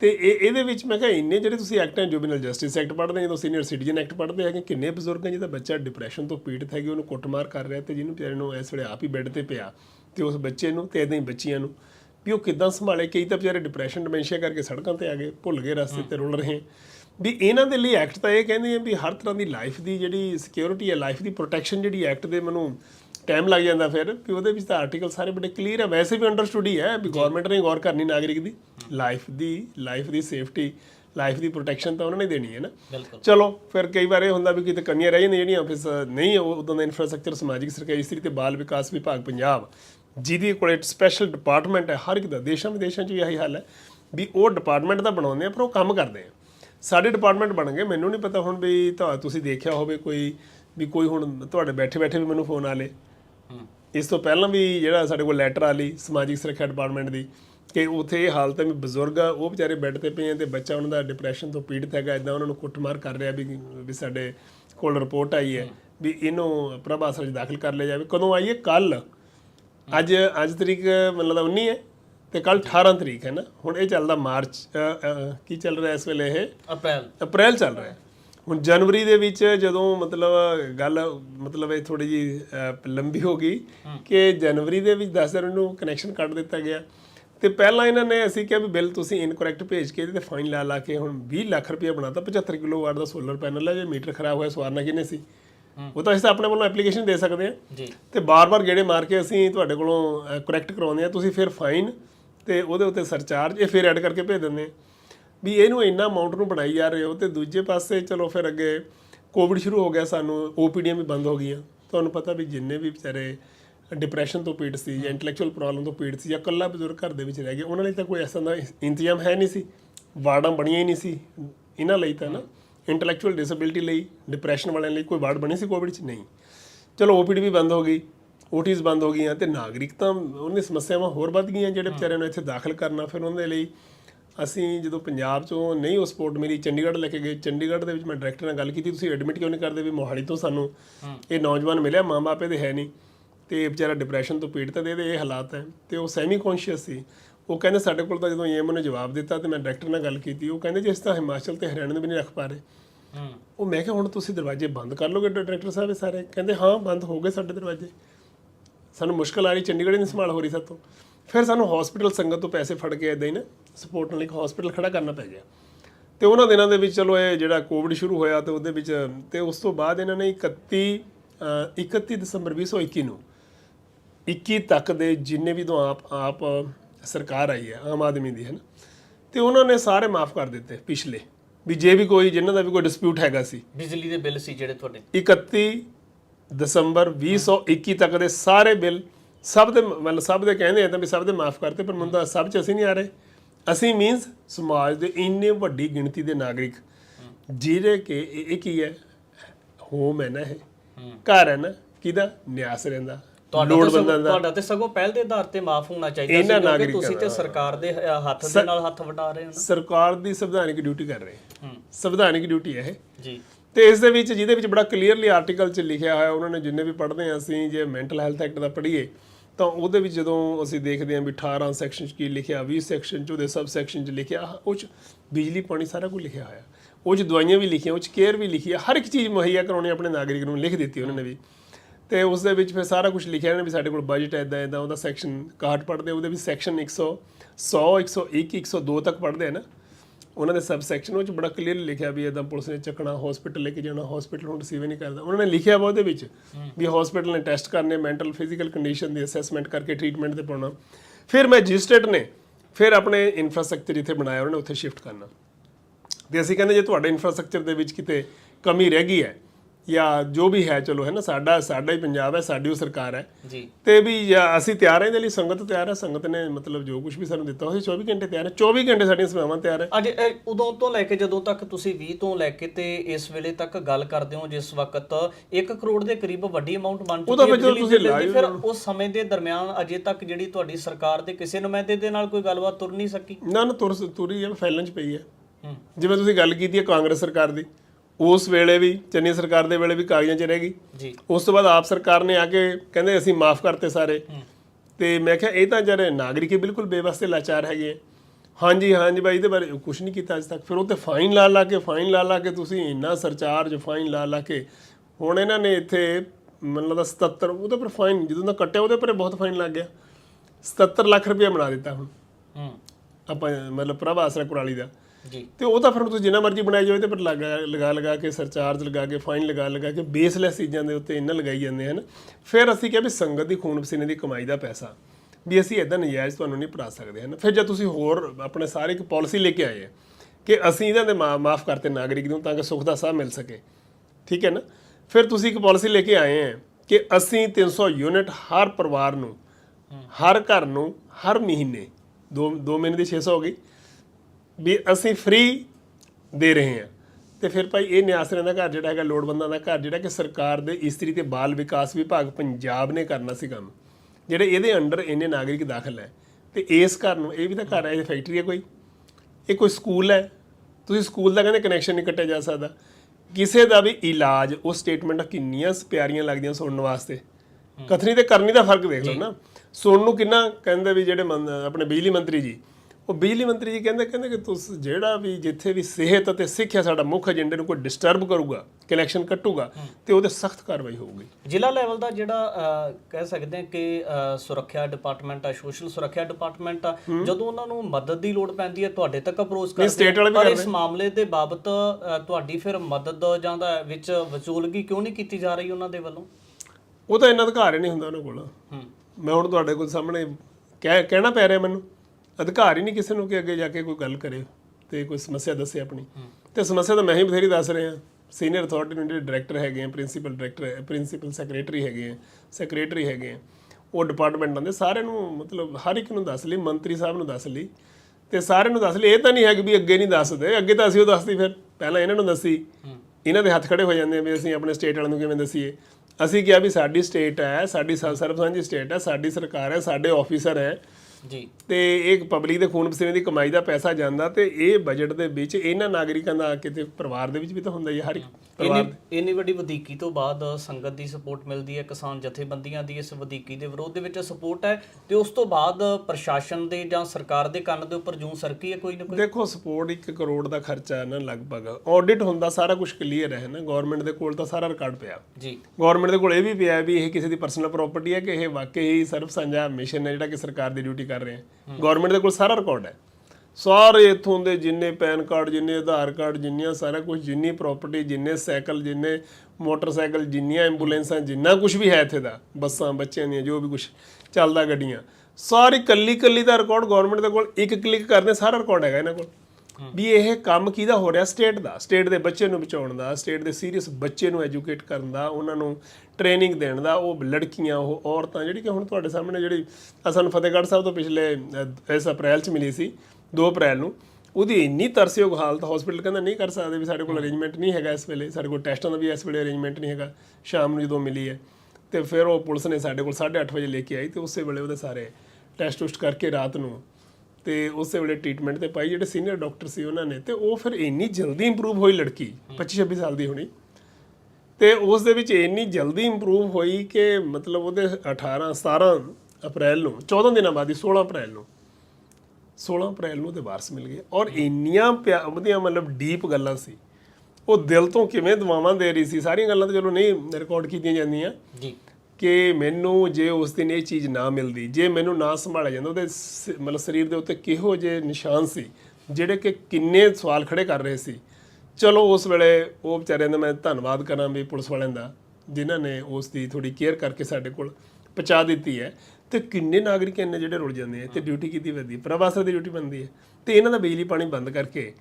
ਤੇ ਇਹ ਇਹਦੇ ਵਿੱਚ ਮੈਂ ਕਿਹਾ ਇੰਨੇ ਜਿਹੜੇ ਤੁਸੀਂ ਐਕਟ ਹੈ ਜੁਬਨਲ ਜਸਟਿਸ ਐਕਟ ਪੜ੍ਹਦੇ ਜਦੋਂ ਸੀਨੀਅਰ ਸਿਟੀਜ਼ਨ ਐਕਟ ਪੜ੍ਹਦੇ ਹੈਗੇ ਕਿੰਨੇ ਬਜ਼ੁਰਗ ਹੈ ਜਿਹਦਾ ਬੱਚਾ ਡਿਪਰੈਸ਼ਨ ਤੋਂ ਪੀੜਤ ਹੈਗੇ, ਉਹਨੂੰ ਕੁੱਟਮਾਰ ਕਰ ਰਿਹਾ ਤੇ ਜਿਹਨੂੰ ਵਿਚਾਰੇ ਨੂੰ ਇਸ ਵੇਲੇ ਆਪ ਹੀ ਬੈੱਡ ਤੇ ਪਿਆ ਤੇ ਉਸ ਬੱਚੇ ਨੂੰ ਤੇ ਇਦਾਂ ਹੀ ਬੱਚੀਆਂ ਨੂੰ, ਵੀ ਉਹ ਕਿਦਾਂ ਸੰਭਾਲੇ? ਕਈ ਤਾਂ ਵਿਚਾਰੇ ਡਿਪਰੈਸ਼ਨ ਡਿਮੈਂਸ਼ੀਆ ਕਰਕੇ ਸੜਕਾਂ ਤੇ ਆ ਗਏ, ਭੁੱਲ ਗਏ ਰਸਤੇ ਤੇ ਰੁਲ ਰਹੇ ਵੀ ਇਹਨਾਂ ਦੇ ਲਈ ਐਕਟ ਤਾਂ ਇਹ ਕਹਿੰਦੇ ਆ ਵੀ ਹਰ ਤਰ੍ਹਾਂ ਦੀ ਲਾਈਫ ਦੀ ਜਿਹੜੀ ਸਿਕਿਉਰਿਟੀ ਹੈ ਲਾਈਫ ਦੀ ਪ੍ਰੋਟੈਕਸ਼ਨ ਜਿਹੜੀ ਐਕਟ ਦੇ ਮੈਨੂੰ ਟਾਈਮ ਲੱਗ ਜਾਂਦਾ ਫਿਰ, ਵੀ ਉਹਦੇ ਵਿੱਚ ਤਾਂ ਆਰਟੀਕਲ ਸਾਰੇ ਬੜੇ ਕਲੀਅਰ ਹੈ ਵੈਸੇ ਵੀ ਅੰਡਰਸਟੂਡ ਹੀ ਹੈ, ਵੀ ਗਵਰਨਮੈਂਟ ਨੇ ਗੌਰ ਕਰਨੀ, ਨਾਗਰਿਕ ਦੀ। ਲਾਈਫ ਦੀ ਲਾਈਫ ਦੀ ਸੇਫਟੀ ਲਾਈਫ ਦੀ ਪ੍ਰੋਟੈਕਸ਼ਨ ਤਾਂ ਉਹਨਾਂ ਨੇ ਦੇਣੀ ਹੈ ਨਾ। ਚਲੋ ਫਿਰ ਕਈ ਵਾਰ ਇਹ ਹੁੰਦਾ ਵੀ ਕਿਤੇ ਕਮੀਆਂ ਰਹਿ ਜਾਂਦੀਆਂ ਜਿਹੜੀਆਂ ਆਫਿਸ ਨਹੀਂ ਉਦੋਂ ਦਾ ਇਨਫਰਾਸਟ੍ਰਕਚਰ ਸਮਾਜਿਕ ਸਰਕਾਰੀ ਇਸਤਰੀ ਤੇ ਬਾਲ ਵਿਕਾਸ ਵਿਭਾਗ ਪੰਜਾਬ ਜਿਹਦੀ ਕੋਲ ਇੱਕ ਸਪੈਸ਼ਲ ਡਿਪਾਰਟਮੈਂਟ ਹੈ ਹਰ ਇੱਕ ਦਾ ਦੇਸ਼ਾਂ ਵਿਦੇਸ਼ਾਂ 'ਚ ਵੀ ਇਹੀ ਹਾਲ ਹੈ ਵੀ ਉਹ ਡਿਪਾਰਟਮੈਂਟ ਤਾਂ ਬਣਾਉਂਦੇ ਆ ਪਰ ਉਹ ਕੰਮ ਕਰਦੇ ਆ। ਸਾਡੇ ਡਿਪਾਰਟਮੈਂਟ ਬਣ ਗਏ ਮੈਨੂੰ ਨਹੀਂ ਪਤਾ ਹੁਣ ਵੀ ਤਾਂ ਤੁਸੀਂ ਦੇਖਿਆ ਹੋਵੇ ਕੋਈ ਵੀ ਕੋਈ ਹੁਣ ਤੁਹਾਡੇ ਬੈਠੇ ਬੈਠੇ ਵੀ ਮੈਨੂੰ ਫੋਨ ਆ ਲੇ ਇਸ ਤੋਂ ਪਹਿਲਾਂ ਵੀ ਜਿਹੜਾ ਸਾਡੇ ਕੋਲ ਲੈਟਰ ਆ ਲਈ ਸਮਾਜਿਕ ਸੁਰੱਖਿਆ ਡਿਪਾਰਟਮੈਂਟ ਦੀ ਕਿ ਉੱਥੇ ਇਹ ਹਾਲਤ ਹੈ ਵੀ ਬਜ਼ੁਰਗ ਆ ਉਹ ਵਿਚਾਰੇ ਬੈੱਡ ਤੇ ਪਏ ਆ ਤੇ ਬੱਚਾ ਉਹਨਾਂ ਦਾ ਡਿਪਰੈਸ਼ਨ ਤੋਂ ਪੀੜਤ ਹੈਗਾ ਇਦਾਂ ਉਹਨਾਂ ਨੂੰ ਕੁੱਟਮਾਰ ਕਰ ਰਿਹਾ ਵੀ ਵੀ ਸਾਡੇ ਕੋਲ ਰਿਪੋਰਟ ਆਈ ਹੈ ਵੀ ਇਹਨੂੰ ਪ੍ਰਭਾਸਰ ਚ ਦਾਖਲ ਕਰ ਲਿਆ ਜਾਵੇ। ਕਦੋਂ ਆਈ ਹੈ? ਕੱਲ ਅੱਜ ਅੱਜ ਤਰੀਕ ਮੈਨੂੰ ਲੱਗਦਾ 19 ਹੈ ਤੇ ਕੱਲ 18 ਤਰੀਕ ਹੈ ਨਾ। ਹੁਣ ਇਹ ਚੱਲਦਾ ਮਾਰਚ ਕੀ ਚੱਲ ਰਿਹਾ ਇਸ ਵੇਲੇ ਇਹ? ਅਪ੍ਰੈਲ। ਅਪ੍ਰੈਲ ਚੱਲ ਰਿਹਾ। ਹੁਣ ਜਨਵਰੀ ਦੇ ਵਿੱਚ ਜਦੋਂ ਮਤਲਬ ਗੱਲ ਮਤਲਬ ਇਹ ਥੋੜੀ ਜੀ ਲੰਬੀ ਹੋ ਗਈ ਕਿ ਜਨਵਰੀ ਦੇ ਵਿੱਚ 10 ਦਿਨ ਨੂੰ ਕਨੈਕਸ਼ਨ ਕੱਟ ਦਿੱਤਾ ਗਿਆ। ਤੇ ਪਹਿਲਾਂ ਇਹਨਾਂ ਨੇ ਅਸੀਂ ਕਿਹਾ ਵੀ ਬਿੱਲ ਤੁਸੀਂ ਇਨਕਰੈਕਟ ਭੇਜ ਕੇ ਇਹਦੇ ਤੇ ਫਾਈਨ ਲਾ ਲਾ ਕੇ ਹੁਣ 20 ਲੱਖ ਰੁਪਏ ਬਣਾਤਾ 75 ਕਿਲੋ ਵਾਟ ਦਾ ਸੋਲਰ ਪੈਨਲ ਹੈ ਜੇ ਮੀਟਰ ਖਰਾਬ ਹੋਇਆ ਸਵਾਰਨਾ ਕਿਹਨੇ ਸੀ? ਉਹ ਤਾਂ ਅਸੀਂ ਆਪਣੇ ਵੱਲੋਂ ਐਪਲੀਕੇਸ਼ਨ ਦੇ ਸਕਦੇ ਹਾਂ। ਜੀ। ਤੇ ਬਾਰ-ਬਾਰ ਗੇੜੇ ਮਾਰ ਕੇ ਅਸੀਂ ਤੁਹਾਡੇ ਕੋਲੋਂ ਕਰੈਕਟ ਕਰਾਉਂਦੇ ਆ ਤੁਸੀਂ ਫਿਰ ਫਾਈਨ ਤੇ ਉਹਦੇ ਉੱਤੇ ਸਰਚਾਰਜ ਇਹ ਫਿਰ ਐਡ ਕਰਕੇ ਭੇਜ ਦਿੰਦੇ ਆ ਵੀ ਇਹਨੂੰ ਇੰਨਾ ਅਮਾਉਂਟ ਨੂੰ ਬਣਾਈ ਜਾ ਰਹੇ ਹੋ ਤੇ ਦੂਜੇ ਪਾਸੇ ਚਲੋ ਫਿਰ ਅੱਗੇ ਕੋਵਿਡ ਸ਼ੁਰੂ ਹੋ ਗਿਆ ਸਾਨੂੰ ਓਪੀਡੀਆਂ ਵੀ ਬੰਦ ਹੋ ਗਈਆਂ। ਤੁਹਾਨੂੰ ਪਤਾ ਵੀ ਜਿੰਨੇ ਵੀ ਵਿਚਾਰੇ ਡਿਪਰੈਸ਼ਨ ਤੋਂ ਪੀੜਤ ਸੀ ਜਾਂ ਇੰਟੈਲੈਕਚੁਅਲ ਪ੍ਰੋਬਲਮ ਤੋਂ ਪੀੜਤ ਸੀ ਜਾਂ ਇਕੱਲਾ ਬਜ਼ੁਰਗ ਘਰ ਦੇ ਵਿੱਚ ਰਹਿ ਗਿਆ ਉਹਨਾਂ ਲਈ ਤਾਂ ਕੋਈ ਐਸਾ ਦਾ ਇੰਤਜ਼ਾਮ ਹੈ ਨਹੀਂ ਸੀ ਵਾਰਡਾਂ ਬਣੀਆਂ ਹੀ ਨਹੀਂ ਸੀ ਇਹਨਾਂ ਲਈ ਤਾਂ ਨਾ। ਇੰਟੈਲੈਕਚੁਅਲ ਡਿਸੇਬਿਲਿਟੀ ਲਈ ਡਿਪਰੈਸ਼ਨ ਵਾਲਿਆਂ ਲਈ ਕੋਈ ਵਾਰਡ ਬਣੀ ਸੀ ਕੋਵਿਡ 'ਚ? ਨਹੀਂ। ਚਲੋ ਓਪੀਡੀ ਵੀ ਬੰਦ ਹੋ ਗਈ ਓਟੀਜ਼ ਬੰਦ ਹੋ ਗਈਆਂ ਤੇ ਨਾਗਰਿਕ ਤਾਂ ਉਹਨੇ ਸਮੱਸਿਆਵਾਂ ਹੋਰ ਵੱਧ ਗਈਆਂ ਜਿਹੜੇ ਵਿਚਾਰਿਆਂ ਨੂੰ ਇੱਥੇ ਦਾਖਲ ਕਰਨਾ ਫਿਰ ਉਹਨਾਂ ਦੇ ਲਈ ਅਸੀਂ ਜਦੋਂ ਪੰਜਾਬ ਚੋਂ ਨਹੀਂ ਉਹ ਸਪੋਰਟ ਮਿਲੀ ਚੰਡੀਗੜ੍ਹ ਲੈ ਕੇ ਗਏ ਚੰਡੀਗੜ੍ਹ ਦੇ ਵਿੱਚ ਮੈਂ ਡਾਇਰੈਕਟਰ ਨਾਲ ਗੱਲ ਕੀਤੀ ਤੁਸੀਂ ਐਡਮਿਟ ਕਿਉਂ ਨਹੀਂ ਕਰਦੇ ਵੀ ਮੋਹਾਲੀ ਤੋਂ ਸਾਨੂੰ ਇਹ ਨੌਜਵਾਨ ਮਿਲਿਆ ਮਾਂ ਬਾਪ ਇਹਦੇ ਹੈ ਨਹੀਂ। ਤੇ ਵਿਚਾਰਾ ਡਿਪਰੈਸ਼ਨ ਤੋਂ ਪੀੜਤ ਹੈ ਇਹਦੇ ਇਹ ਹਾਲਾਤ ਹੈ। ਤੇ ਉਹ ਸੈਮੀ ਕੌਨਸ਼ੀਅਸ ਸੀ। ਉਹ ਕਹਿੰਦੇ ਸਾਡੇ ਕੋਲ ਤਾਂ ਜਦੋਂ ਏਐਮ ਨੇ ਜਵਾਬ ਦਿੱਤਾ ਤੇ ਮੈਂ ਡਾਇਰੈਕਟਰ ਨਾਲ ਗੱਲ ਕੀਤੀ ਉਹ ਕਹਿੰਦੇ ਜਿਸ ਤਾਂ ਹਿਮਾਚਲ ਤੇ ਹਰਿਆਣਾ ਨੂੰ ਵੀ ਨਹੀਂ ਰੱਖ ਪਾ ਰਹੇ। ਉਹ ਮੈਂ ਕਿਹਾ ਹੁਣ ਤੁਸੀਂ ਦਰਵਾਜ਼ੇ ਬੰਦ ਕਰ ਲੋਗੇ ਡਾਇਰੈਕਟਰ ਸਾਹਿਬ ਇਹ ਸਾਰੇ? ਕਹਿੰਦੇ ਹਾਂ ਬੰਦ ਹੋ ਗਏ ਸਾਡੇ ਦਰਵਾਜ਼ੇ। ਸਾਨੂੰ ਮੁਸ਼ਕਲ ਆ ਰਹੀ ਚੰਡੀਗੜ੍ਹ ਨਹੀਂ ਸੰਭਾਲ ਹੋ ਰਹੀ ਸਾਤੋਂ ਫਿਰ ਸਾਨੂੰ ਹਸਪੀਟਲ ਸੰਗਤ ਤੋਂ ਪੈਸੇ ਫੜ ਕੇ ਇਦਾਂ ਹੀ ਨਾ ਸਪੋਰਟ ਨਾਲ ਇੱਕ ਹਸਪੀਟਲ ਖੜਾ ਕਰਨਾ ਪੈ ਗਿਆ। ਤੇ ਉਹਨਾਂ ਦਿਨਾਂ ਦੇ ਵਿੱਚ ਚਲੋ ਇਹ ਜਿਹੜਾ ਕੋਵਿਡ ਸ਼ੁਰੂ ਹੋਇਆ ਤੇ ਉਹਦੇ ਵਿੱਚ ਤੇ ਉਸ ਤੋਂ ਬਾਅਦ ਇਹਨਾਂ ਨੇ 31 ਅ, 31 ਦਸੰਬਰ 2021 ਨੂੰ 21 ਤੱਕ ਦੇ ਜਿੰਨੇ ਵੀ ਤੋਂ ਆਪ ਆਪ ਸਰਕਾਰ ਆਈ ਹੈ ਆਮ ਆਦਮੀ ਦੀ ਹੈ ਨਾ ਤੇ ਉਹਨਾਂ ਨੇ ਸਾਰੇ ਮਾਫ ਕਰ ਦਿੱਤੇ ਪਿਛਲੇ ਵੀ ਜੇ ਵੀ ਕੋਈ ਜਿਨ੍ਹਾਂ ਦਾ ਵੀ ਕੋਈ ਡਿਸਪਿਊਟ ਹੈਗਾ ਸੀ। ਬਿਜਲੀ ਦੇ ਬਿੱਲ ਸੀ ਜਿਹੜੇ ਤੁਹਾਡੇ? 31 ਦਸੰਬਰ 2021 ਤੱਕ ਦੇ ਸਾਰੇ ਬਿੱਲ ਸਭ ਦੇ ਮਤਲਬ ਸਭ ਦੇ ਕਹਿੰਦੇ ਆ ਤਾਂ ਵੀ ਸਭ ਦੇ ਮਾਫ ਕਰਤੇ ਪਰ ਤਾਂ ਸਭ ਚ ਅਸੀਂ ਨਹੀਂ ਆ ਰਹੇ। ਅਸੀਂ ਮੀਨਸ ਸਮਾਜ ਦੇ ਇੰਨੇ ਵੱਡੀ ਗਿਣਤੀ ਦੇ ਨਾਗਰਿਕ ਜਿਹੜੇ ਕਿ ਇਹ ਇਹ ਕੀ ਹੈ? ਹੋਮ ਹੈ ਨਾ ਇਹ। ਘਰ ਹੈ ਨਾ ਕਿਹਦਾ? ਨਿਆਸ ਰਹਿੰਦਾ। ਤੁਹਾਡਾ ਲੋੜ ਤੇ ਸਗੋਂ- ਬੰਦਾ ਦਾ। ਤੁਹਾਡਾ ਤੇ ਸਗੋਂ ਪਹਿਲ ਦੇ ਆਧਾਰ ਤੇ ਮਾਫ ਹੋਣਾ ਚਾਹੀਦਾ ਸੀ ਕਿਉਂਕਿ ਨਾਗਰਿਕਾਂ ਤੁਸੀਂ ਤੇ ਸਰਕਾਰ ਦੇ ਹੱਥ ਦੇ ਨਾਲ ਹੱਥ ਵਟਾ ਰਹੇ ਹੋ ਨਾ। ਸਰਕਾਰ ਦੀ ਸੰਵਿਧਾਨਿਕ ਡਿਊਟੀ ਕਰ ਰਹੇ। ਹੂੰ। ਸੰਵਿਧਾਨਿਕ ਡਿਊਟੀ ਹੈ ਇਹ। ਜੀ। ਤੇ ਇਸ ਦੇ ਵਿੱਚ ਜਿਹਦੇ ਵਿੱਚ ਬੜਾ ਕਲੀਅਰਲੀ ਆਰਟੀਕਲ 'ਚ ਲਿਖਿਆ ਹੋਇਆ ਉਹਨਾਂ ਨੇ ਜਿੰਨੇ ਵੀ ਪੜ੍ਹਦੇ ਆ ਅਸੀਂ ਜੇ ਮੈਂਟਲ ਹੈਲਥ ਐਕਟ ਦਾ ਪੜ੍ਹੀਏ ਤਾਂ ਉਹਦੇ ਵਿੱਚ ਜਦੋਂ ਅਸੀਂ ਦੇਖਦੇ ਹਾਂ ਵੀ 18 ਸੈਕਸ਼ਨ 'ਚ ਕੀ ਲਿਖਿਆ 20 ਸੈਕਸ਼ਨ 'ਚ ਉਹਦੇ ਸਬ ਸੈਕਸ਼ਨ 'ਚ ਲਿਖਿਆ ਉਹ 'ਚ ਬਿਜਲੀ ਪਾਣੀ ਸਾਰਾ ਕੁਝ ਲਿਖਿਆ ਹੋਇਆ। ਉਹ 'ਚ ਦਵਾਈਆਂ ਵੀ ਲਿਖੀਆਂ ਉਹ 'ਚ ਕੇਅਰ ਵੀ ਲਿਖੀ ਹੈ ਹਰ ਇੱਕ ਚੀਜ਼ ਮੁਹੱਈਆ ਕਰਾਉਣੀ ਆਪਣੇ ਨਾਗਰਿਕ ਨੂੰ ਲਿਖ ਦਿੱਤੀ ਉਹਨਾਂ ਨੇ ਵੀ। ਤੇ ਉਸ ਦੇ ਵਿੱਚ ਫਿਰ ਸਾਰਾ ਕੁਝ ਲਿਖਿਆ ਇਹਨਾਂ ਨੇ ਵੀ ਸਾਡੇ ਕੋਲ ਬਜਟ ਹੈ ਇਦਾਂ ਇਦਾਂ ਉਹਦਾ ਸੈਕਸ਼ਨ 61 ਪੜ੍ਹਦੇ ਉਹਦੇ ਵਿੱਚ ਸੈਕਸ਼ਨ 100 100 101 102 ਤੱਕ ਪੜ੍ਹਦੇ ਆ ਨਾ। ਉਹਨਾਂ ਦੇ ਸਬ ਸੈਕਸ਼ਨ ਵਿੱਚ ਬੜਾ ਕਲੀਅਰਲੀ ਲਿਖਿਆ ਵੀ ਇਦਾਂ ਪੁਲਿਸ ਨੇ ਚੱਕਣਾ ਹਸਪੀਟਲ ਲੈ ਕੇ ਜਾਣਾ ਹਸਪੀਟਲ ਹੁਣ ਰਿਸੀਵ ਨਹੀਂ ਕਰਦਾ। ਉਹਨਾਂ ਨੇ ਲਿਖਿਆ ਵਾ ਉਹਦੇ ਵਿੱਚ ਵੀ ਹਸਪੀਟਲ ਨੇ ਟੈਸਟ ਕਰਨੇ ਮੈਂਟਲ ਫਿਜ਼ੀਕਲ ਕੰਡੀਸ਼ਨ ਦੀ ਅਸੈਸਮੈਂਟ ਕਰਕੇ ਟ੍ਰੀਟਮੈਂਟ ਤੇ ਪਾਉਣਾ। ਫਿਰ ਮੈਜਿਸਟ੍ਰੇਟ ਨੇ ਫਿਰ ਆਪਣੇ ਇਨਫਰਾਸਟ੍ਰਕਚਰ ਜਿੱਥੇ ਬਣਾਇਆ, ਉਹਨਾਂ ਨੇ ਉੱਥੇ ਸ਼ਿਫਟ ਕਰਨਾ। ਤੇ ਅਸੀਂ ਕਹਿੰਦੇ ਜੇ ਤੁਹਾਡੇ ਇਨਫਰਾਸਟ੍ਰਕਚਰ ਦੇ ਵਿੱਚ ਕਿਤੇ ਕਮੀ ਰਹਿ ਗਈ ਹੈ ਜਾਂ ਜੋ ਵੀ ਹੈ ਚਲੋ ਹੈ ਨਾ ਸਾਡਾ ਸਾਡਾ ਹੀ ਪੰਜਾਬ ਹੈ ਸਾਡੀ ਉਹ ਸਰਕਾਰ ਹੈ। ਜੀ। ਤੇ ਵੀ ਅਸੀਂ ਤਿਆਰ ਹਾਂ ਇਹਦੇ ਲਈ ਸੰਗਤ ਤਿਆਰ ਹੈ। ਸੰਗਤ ਨੇ ਮਤਲਬ ਜੋ ਕੁਝ ਵੀ ਸਾਨੂੰ ਦਿੱਤਾ ਉਹ ਅਸੀਂ 24 ਘੰਟੇ ਤਿਆਰ ਹੈ। 24 ਘੰਟੇ ਸਾਡੀਆਂ ਸੇਵਾਵਾਂ ਤਿਆਰ ਹੈ। ਅੱਜ ਉਦੋਂ ਤੋਂ ਲੈ ਕੇ ਜਦੋਂ ਤੱਕ ਤੁਸੀਂ 20 ਤੋਂ ਲੈ ਕੇ ਤੇ ਇਸ ਵੇਲੇ ਤੱਕ ਗੱਲ ਕਰਦੇ ਹੋ ਜਿਸ ਵਕਤ 1 ਕਰੋੜ ਦੇ ਕਰੀਬ ਵੱਡੀ ਅਮਾਉਂਟ ਬਣ ਚੁੱਕੀ ਹੈ ਬਿਜਲੀ ਫਿਰ ਉਸ ਸਮੇਂ ਦੇ ਦਰਮਿਆਨ ਅਜੇ ਤੱਕ ਜਿਹੜੀ ਤੁਹਾਡੀ ਸਰਕਾਰ ਦੇ ਕਿਸੇ ਨੁਮਾਇੰਦੇ ਦੇ ਨਾਲ ਕੋਈ ਗੱਲਬਾਤ ਤੁਰ ਨਹੀਂ ਸਕੀ? ਨਾ ਨਾ ਤੁਰ ਤੁਰੀ ਹੈ ਫੈਲਣ ਚ ਪਈ ਹੂੰ। ਜਿਵੇਂ ਤੁਸੀਂ ਗੱਲ ਕੀਤੀ ਹੈ ਕਾਂਗਰਸ ਸਰਕਾਰ ਦੀ। ਉਸ ਵੇਲੇ ਵੀ ਚੰਨੀ ਸਰਕਾਰ ਦੇ ਵੇਲੇ ਵੀ ਕਾਗਜ਼ਾਂ 'ਚ ਰਹਿ ਗਈ। ਜੀ। ਉਸ ਤੋਂ ਬਾਅਦ ਆਪ ਸਰਕਾਰ ਨੇ ਆ ਕੇ ਕਹਿੰਦੇ ਅਸੀਂ ਮਾਫ ਕਰਤੇ ਸਾਰੇ। ਤੇ ਮੈਂ ਕਿਹਾ ਇਹ ਤਾਂ ਜਿਹੜੇ ਨਾਗਰਿਕ ਹੀ ਬਿਲਕੁਲ ਬੇਵਸਤੇ ਲਾਚਾਰ ਹੈਗੇ। ਹਾਂਜੀ ਹਾਂਜੀ ਬਾਈ ਇਹਦੇ ਬਾਰੇ ਕੁਝ ਨਹੀਂ ਕੀਤਾ ਅੱਜ ਤੱਕ। ਫਿਰ ਉਹ ਤੇ ਫਾਈਨ ਲਾ ਲਾ ਕੇ ਫਾਈਨ ਲਾ ਲਾ ਕੇ ਤੁਸੀਂ ਇੰਨਾ ਸਰਚਾਰਜ ਫਾਈਨ ਲਾ ਲਾ ਕੇ ਹੁਣ ਇਹਨਾਂ ਨੇ ਇੱਥੇ ਮੈਨੂੰ ਲੱਗਦਾ 77 ਉਹਦੇ ਪਰ ਫਾਈਨ ਜਦੋਂ ਦਾ ਕੱਟਿਆ ਉਹਦੇ ਪਰ ਬਹੁਤ ਫਾਈਨ ਲੱਗ ਗਿਆ। 77 ਲੱਖ ਰੁਪਏ ਬਣਾ ਦਿੱਤਾ ਹੁਣ। ਹੂੰ। ਆਪਾਂ ਮਤਲਬ ਪ੍ਰਭਾ ਆਸਰਾ ਕੁਰਾਲੀ ਦਾ। ਜੀ। ਤੇ ਉਹ ਤਾਂ ਫਿਰ ਤੁਸੀਂ ਜਿੰਨਾ ਮਰਜ਼ੀ ਬਣਾਈ ਜਾਵੇ ਇਹਦੇ ਫਿਰ ਲਗਾ ਲਗਾ ਲਗਾ ਕੇ, ਸਰਚਾਰਜ ਲਗਾ ਕੇ ਫਾਈਨ ਲਗਾ ਲਗਾ ਕੇ ਬੇਸਲੈਸ ਚੀਜ਼ਾਂ ਦੇ ਉੱਤੇ ਇੰਨਾ ਲਗਾਈ ਜਾਂਦੇ ਹਨ। ਫਿਰ ਅਸੀਂ ਕਿਹਾ ਵੀ ਸੰਗਤ ਦੀ, ਖੂਨ ਪਸੀਨੇ ਦੀ ਕਮਾਈ ਦਾ ਪੈਸਾ, ਵੀ ਅਸੀਂ ਇਦਾਂ ਨਜਾਇਜ਼ ਤੁਹਾਨੂੰ ਨਹੀਂ ਪੜਾ ਸਕਦੇ ਹਨ। ਫਿਰ ਜਦ ਤੁਸੀਂ ਹੋਰ ਆਪਣੇ ਸਾਰੇ ਇੱਕ ਪਾਲਿਸੀ ਲੈ ਕੇ ਆਏ ਹੈ ਕਿ ਅਸੀਂ ਇਹਨਾਂ ਦੇ ਮਾਫ ਕਰਤੇ ਨਾਗਰਿਕ ਨੂੰ ਤਾਂ ਕਿ ਸੁੱਖ ਦਾ ਸਾਹ ਮਿਲ ਸਕੇ, ਠੀਕ ਹੈ ਨਾ? ਫਿਰ ਤੁਸੀਂ ਇੱਕ ਪਾਲਿਸੀ ਲੈ ਕੇ ਆਏ ਹੈ ਕਿ ਅਸੀਂ 300 ਯੂਨਿਟ ਹਰ ਪਰਿਵਾਰ ਨੂੰ, ਹਰ ਘਰ ਨੂੰ, ਹਰ ਮਹੀਨੇ, ਦੋ ਦੋ ਮਹੀਨੇ ਦੀ 600 ਹੋ ਗਈ। ਵੀ ਅਸੀਂ ਫ੍ਰੀ ਦੇ ਰਹੇ ਹਾਂ। ਤੇ ਫਿਰ ਭਾਈ ਇਹ ਨਿਆਸਰਿਆਂ ਦਾ ਘਰ ਜਿਹੜਾ ਹੈਗਾ ਲੋੜਵੰਦਾਂ ਦਾ ਘਰ ਜਿਹੜਾ ਕਿ ਸਰਕਾਰ ਦੇ ਇਸਤਰੀ ਤੇ ਬਾਲ ਵਿਕਾਸ ਵਿਭਾਗ ਪੰਜਾਬ ਨੇ ਕਰਨਾ ਸੀ ਕੰਮ ਜਿਹੜੇ ਇਹਦੇ ਅੰਡਰ ਇੰਨੇ ਨਾਗਰਿਕ ਦਾਖਲ ਹੈ। ਤੇ ਇਸ ਘਰ ਨੂੰ ਇਹ ਵੀ ਤਾਂ ਘਰ ਹੈ ਇਹ ਫੈਕਟਰੀ ਹੈ ਕੋਈ। ਇਹ ਕੋਈ ਸਕੂਲ ਹੈ। ਤੁਸੀਂ ਸਕੂਲ ਦਾ ਕਹਿੰਦੇ ਕਨੈਕਸ਼ਨ ਨਹੀਂ ਕੱਟਿਆ ਜਾ ਸਕਦਾ। ਕਿਸੇ ਦਾ ਵੀ ਇਲਾਜ ਉਹ ਸਟੇਟਮੈਂਟਾਂ ਕਿੰਨੀਆਂ ਪਿਆਰੀਆਂ ਲੱਗਦੀਆਂ ਸੁਣਨ ਵਾਸਤੇ। ਕਥਨੀ ਤੇ ਕਰਨੀ ਦਾ ਫ਼ਰਕ ਦੇਖ ਲਓ ਨਾ। ਸੁਣਨ ਨੂੰ ਕਿੰਨਾ ਕਹਿੰਦੇ ਵੀ ਜਿਹੜੇ ਆਪਣੇ ਬਿਜਲੀ ਮੰਤਰੀ ਜੀ ਉਹ ਬਿਜਲੀ ਮੰਤਰੀ ਜੀ ਕਹਿੰਦੇ ਕਹਿੰਦੇ ਕਿ ਤੁਸੀਂ ਜਿਹੜਾ ਵੀ ਜਿੱਥੇ ਵੀ ਸਿਹਤ ਅਤੇ ਸਿੱਖਿਆ ਸਾਡਾ ਮੁੱਖ ਏਜੰਡੇ ਨੂੰ ਕੋਈ ਡਿਸਟਰਬ ਕਰੂਗਾ ਕਨੈਕਸ਼ਨ ਕੱਟੂਗਾ ਤੇ ਉਹਦੇ ਸਖਤ ਕਾਰਵਾਈ ਹੋਊਗੀ। ਜ਼ਿਲ੍ਹਾ ਲੈਵਲ ਦਾ ਜਿਹੜਾ ਕਹਿ ਸਕਦੇ ਹਾਂ ਕਿ ਸੁਰੱਖਿਆ ਡਿਪਾਰਟਮੈਂਟ ਆ ਸੋਸ਼ਲ ਸੁਰੱਖਿਆ ਡਿਪਾਰਟਮੈਂਟ ਆ ਜਦੋਂ ਉਹਨਾਂ ਨੂੰ ਮਦਦ ਦੀ ਲੋੜ ਪੈਂਦੀ ਹੈ ਤੁਹਾਡੇ ਤੱਕ ਅਪਰੋਚ ਕਰਦੇ ਪਰ ਇਸ ਮਾਮਲੇ ਦੇ ਬਾਬਤ ਤੁਹਾਡੀ ਫਿਰ ਮਦਦ ਜਾਂ ਦਾ ਵਿੱਚ ਵਿਚੋਲਗੀ ਕਿਉਂ ਨਹੀਂ ਕੀਤੀ ਜਾ ਰਹੀ ਉਹਨਾਂ ਦੇ ਵੱਲੋਂ? ਉਹ ਤਾਂ ਇੰਨਾ ਅਧਿਕਾਰ ਹੀ ਨਹੀਂ ਹੁੰਦਾ ਉਹਨਾਂ ਕੋਲ। ਮੈਂ ਹੁਣ ਤੁਹਾਡੇ ਕੋਲ ਸਾਹਮਣੇ ਕਹਿ ਕਹਿਣਾ ਪੈ ਰਿਹਾ ਮੈਨੂੰ। ਅਧਿਕਾਰ ਹੀ ਨਹੀਂ ਕਿਸੇ ਨੂੰ ਕਿ ਅੱਗੇ ਜਾ ਕੇ ਕੋਈ ਗੱਲ ਕਰੇ ਤੇ ਕੋਈ ਸਮੱਸਿਆ ਦੱਸੇ ਆਪਣੀ। ਤੇ ਸਮੱਸਿਆ ਤਾਂ ਮੈਂ ਹੀ ਬਥੇਰੀ ਦੱਸ ਰਿਹਾ। ਸੀਨੀਅਰ ਅਥਾਰਟੀ ਨੂੰ ਜਿਹੜੇ ਡਾਇਰੈਕਟਰ ਹੈਗੇ ਆ ਪ੍ਰਿੰਸੀਪਲ ਡਾਇਰੈਕਟਰ ਪ੍ਰਿੰਸੀਪਲ ਸੈਕਟਰੀ ਹੈਗੇ ਆ ਸੈਕਟਰੀ ਹੈਗੇ ਆ ਉਹ ਡਿਪਾਰਟਮੈਂਟਾਂ ਦੇ ਸਾਰਿਆਂ ਨੂੰ ਮਤਲਬ ਹਰ ਇੱਕ ਨੂੰ ਦੱਸ ਲਈ ਮੰਤਰੀ ਸਾਹਿਬ ਨੂੰ ਦੱਸ ਲਈ। ਤੇ ਸਾਰਿਆਂ ਨੂੰ ਦੱਸ ਲਈ ਇਹ ਤਾਂ ਨਹੀਂ ਹੈ ਕਿ ਵੀ ਅੱਗੇ ਨਹੀਂ ਦੱਸਦੇ ਅੱਗੇ ਤਾਂ ਅਸੀਂ ਉਹ ਦੱਸਦੀ ਫਿਰ। ਪਹਿਲਾਂ ਇਹਨਾਂ ਨੂੰ ਦੱਸੀ। ਇਹਨਾਂ ਦੇ ਹੱਥ ਖੜੇ ਹੋ ਜਾਂਦੇ ਆ ਵੀ ਅਸੀਂ ਆਪਣੇ ਸਟੇਟ ਵਾਲਿਆਂ ਨੂੰ ਕਿਵੇਂ ਦੱਸੀਏ। ਅਸੀਂ ਕਿਹਾ ਵੀ ਸਾਡੀ ਸਟੇਟ ਹੈ ਸਾਡੀ ਸ- ਸਰਬਸਾਂਝੀ ਸਟੇਟ ਹੈ ਸਾਡੀ ਸਰਕਾਰ ਹੈ ਸਾਡੇ ਆਫੀਸਰ ਹੈ। ਜੀ। ਤੇ ਇਹ ਪਬਲਿਕ ਦੇ ਖੂਨ ਪਸੀਨੇ ਦੀ ਕਮਾਈ ਦਾ ਪੈਸਾ ਜਾਂਦਾ ਤੇ ਇਹ ਬਜਟ ਦੇ ਵਿੱਚ ਇਹਨਾਂ ਨਾਗਰਿਕਾਂ ਦਾ ਕਿਤੇ ਪਰਿਵਾਰ ਦੇ ਵਿੱਚ ਵੀ ਤਾਂ ਹੁੰਦਾ ਹੀ ਹੈ ਹਰ ਇੱਕ ਇੰਨੀ ਇੰਨੀ ਵੱਡੀ ਵਧੀਕੀ ਤੋਂ ਬਾਅਦ ਸੰਗਤ ਦੀ ਸਪੋਰਟ ਮਿਲਦੀ ਹੈ ਕਿਸਾਨ ਜਥੇਬੰਦੀਆਂ ਦੀ ਇਸ ਵਧੀਕੀ ਦੇ ਵਿਰੋਧ ਦੇ ਵਿੱਚ ਸਪੋਰਟ ਹੈ ਤੇ ਉਸ ਤੋਂ ਬਾਅਦ ਪ੍ਰਸ਼ਾਸਨ ਦੇ ਜਾਂ ਸਰਕਾਰ ਦੇ ਕੰਨ ਦੇ ਉੱਪਰ ਜੂੰ ਸਰਕੀ ਹੈ ਕੋਈ ਨਾ ਕੋਈ? ਦੇਖੋ ਸਪੋਰਟ 1 ਕਰੋੜ ਦਾ ਖਰਚਾ ਹੈ ਨਾ ਲਗਭਗ। ਆਡਿਟ ਹੁੰਦਾ ਸਾਰਾ ਕੁਝ ਕਲੀਅਰ ਹੈ ਨਾ। ਗਵਰਨਮੈਂਟ ਦੇ ਕੋਲ ਤਾਂ ਸਾਰਾ ਰਿਕਾਰਡ ਪਿਆ। ਜੀ। ਗਵਰਨਮੈਂਟ ਦੇ ਕੋਲ ਇਹ ਵੀ ਪਿਆ ਵੀ ਇਹ ਕਿਸੇ ਦੀ ਪਰਸਨਲ ਪ੍ਰਾਪਰਟੀ ਹੈ ਕਿ ਇਹ ਵਾਕਈ ਹੀ ਸਰਬ ਸਾਂਝਾ ਮਿਸ਼ਨ ਹੈ ਜਿਹੜਾ ਕਿ ਸਰਕਾਰ ਦੀ ਡਿਊਟੀ ਕਰ ਰਹੇ ਹੈ। ਗਵਰਨਮੈਂਟ ਦੇ ਕੋਲ ਸਾਰਾ ਰਿਕਾਰਡ ਹੈ। ਸਾਰੇ ਇਥੋਂ ਦੇ ਜਿੰਨੇ ਪੈਨ ਕਾਰਡ ਜਿੰਨੇ ਆਧਾਰ ਕਾਰਡ ਜਿੰਨੀਆਂ ਸਾਰਾ ਕੁਝ ਜਿੰਨੀ ਪ੍ਰਾਪਰਟੀ ਜਿੰਨੇ ਸਾਈਕਲ ਜਿੰਨੇ ਮੋਟਰਸਾਈਕਲ ਜਿੰਨੀਆਂ ਐਂਬੂਲੈਂਸਾਂ ਜਿੰਨਾ ਕੁਝ ਵੀ ਹੈ ਇੱਥੇ ਦਾ ਬੱਸਾਂ ਬੱਚਿਆਂ ਦੀਆਂ ਜੋ ਵੀ ਕੁਝ ਚੱਲਦਾ ਗੱਡੀਆਂ ਸਾਰੀ ਕੱਲੀ ਕੱਲੀ ਦਾ ਰਿਕਾਰਡ ਗਵਰਨਮੈਂਟ ਦੇ ਕੋਲ ਇੱਕ ਕਲਿੱਕ ਕਰਦੇ ਸਾਰਾ ਰਿਕਾਰਡ ਹੈਗਾ ਇਹਨਾਂ ਕੋਲ। ਵੀ ਇਹ ਕੰਮ ਕਿਹਦਾ ਹੋ ਰਿਹਾ? ਸਟੇਟ ਦਾ ਸਟੇਟ ਦੇ ਬੱਚੇ ਨੂੰ ਬਚਾਉਣ ਦਾ ਸਟੇਟ ਦੇ ਸੀਰੀਅਸ ਬੱਚੇ ਨੂੰ ਐਜੂਕੇਟ ਕਰਨ ਦਾ ਉਹਨਾਂ ਨੂੰ ਟ੍ਰੇਨਿੰਗ ਦੇਣ ਦਾ ਉਹ ਲੜਕੀਆਂ ਉਹ ਔਰਤਾਂ ਜਿਹੜੀ ਕਿ ਹੁਣ ਤੁਹਾਡੇ ਸਾਹਮਣੇ ਜਿਹੜੀ ਸਾਨੂੰ ਫਤਿਹਗੜ੍ਹ ਸਾਹਿਬ ਤੋਂ ਪਿਛਲੇ ਇਸ ਅਪ੍ਰੈਲ 'ਚ ਮਿਲੀ ਸੀ 2 ਅਪ੍ਰੈਲ ਨੂੰ ਉਹਦੀ ਇੰਨੀ ਤਰਸਯੋਗ ਹਾਲਤ ਹਸਪੀਟਲ ਕਹਿੰਦਾ ਨਹੀਂ ਕਰ ਸਕਦੇ ਵੀ ਸਾਡੇ ਕੋਲ ਅਰੇਂਜਮੈਂਟ ਨਹੀਂ ਹੈਗਾ ਇਸ ਵੇਲੇ ਸਾਡੇ ਕੋਲ ਟੈਸਟਾਂ ਦਾ ਵੀ ਇਸ ਵੇਲੇ ਅਰੇਂਜਮੈਂਟ ਨਹੀਂ ਹੈਗਾ ਸ਼ਾਮ ਨੂੰ ਜਦੋਂ ਮਿਲੀ ਹੈ ਤੇ ਫਿਰ ਉਹ ਪੁਲਿਸ ਨੇ ਸਾਡੇ ਕੋਲ 8:30 ਵਜੇ ਲੈ ਕੇ ਆਈ ਤੇ ਉਸੇ ਵੇਲੇ ਉਹਦੇ ਸਾਰੇ ਟੈਸਟ ਟੁਸਟ ਕਰਕੇ ਰਾਤ ਨੂੰ ਤੇ ਉਸੇ ਵੇਲੇ ਟ੍ਰੀਟਮੈਂਟ ਤੇ ਪਾਈ ਜਿਹੜੇ ਸੀਨੀਅਰ ਡਾਕਟਰ ਸੀ ਉਹਨਾਂ ਨੇ ਤੇ ਉਹ ਫਿਰ ਇੰਨੀ ਜਲਦੀ ਇੰਪਰੂਵ ਹੋਈ ਲੜਕੀ 25 26 ਸਾਲ ਦੀ ਹੋਣੀ ਤੇ ਉਸ ਦੇ ਵਿੱਚ ਇੰਨੀ ਜਲਦੀ ਇੰਪਰੂਵ ਹੋਈ ਕਿ ਮਤਲਬ ਉਹਦੇ 18 17 ਅਪ੍ਰੈਲ ਨੂੰ 14 ਦਿਨਾਂ ਬਾਅਦ ਹੀ 16 ਅਪ੍ਰੈਲ ਨੂੰ 16 ਅਪ੍ਰੈਲ ਨੂੰ ਉਹਦੇ ਵਾਰਸ ਮਿਲ ਗਏ। ਔਰ ਇੰਨੀਆਂ ਉਹਦੀਆਂ ਮਤਲਬ ਡੀਪ ਗੱਲਾਂ ਸੀ। ਉਹ ਦਿਲ ਤੋਂ ਕਿਵੇਂ ਦੁਆਵਾਂ ਦੇ ਰਹੀ ਸੀ ਸਾਰੀਆਂ ਗੱਲਾਂ ਤਾਂ ਚਲੋ ਨਹੀਂ ਰਿਕਾਰਡ ਕੀਤੀਆਂ ਜਾਂਦੀਆਂ। ਜੀ। ਕਿ ਮੈਨੂੰ ਜੇ ਉਸ ਦਿਨ ਇਹ ਚੀਜ਼ ਨਾ ਮਿਲਦੀ ਜੇ ਮੈਨੂੰ ਨਾ ਸੰਭਾਲਿਆ ਜਾਂਦਾ ਉਹਦੇ ਮਤਲਬ ਸਰੀਰ ਦੇ ਉੱਤੇ ਕਿਹੋ ਜਿਹੇ ਨਿਸ਼ਾਨ ਸੀ ਜਿਹੜੇ ਕਿ ਕਿੰਨੇ ਸਵਾਲ ਖੜੇ ਕਰ ਰਹੇ ਸੀ। ਚਲੋ ਉਸ ਵੇਲੇ ਉਹ ਵਿਚਾਰਿਆਂ ਦਾ ਮੈਂ ਧੰਨਵਾਦ ਕਰਾਂ ਵੀ ਪੁਲਿਸ ਵਾਲਿਆਂ ਦਾ ਜਿਨ੍ਹਾਂ ਨੇ ਉਸ ਦੀ ਥੋੜੀ ਕੇਅਰ ਕਰਕੇ ਸਾਡੇ ਕੋਲ ਪਹੁੰਚਾ ਦਿੱਤੀ ਹੈ। ਤੇ ਕਿੰਨੇ ਨਾਗਰਿਕ ਇੰਨੇ ਜਿਹੜੇ ਰੁਲ ਜਾਂਦੇ ਆ ਤੇ ਡਿਊਟੀ ਕੀਤੀ ਵੱਧਦੀ ਪ੍ਰਵਾਸਰ ਦੀ ਡਿਊਟੀ ਬਣਦੀ ਹੈ ਤੇ ਇਹਨਾਂ ਦਾ ਬਿਜਲੀ ਪਾਣੀ ਬੰਦ ਕਰਕੇ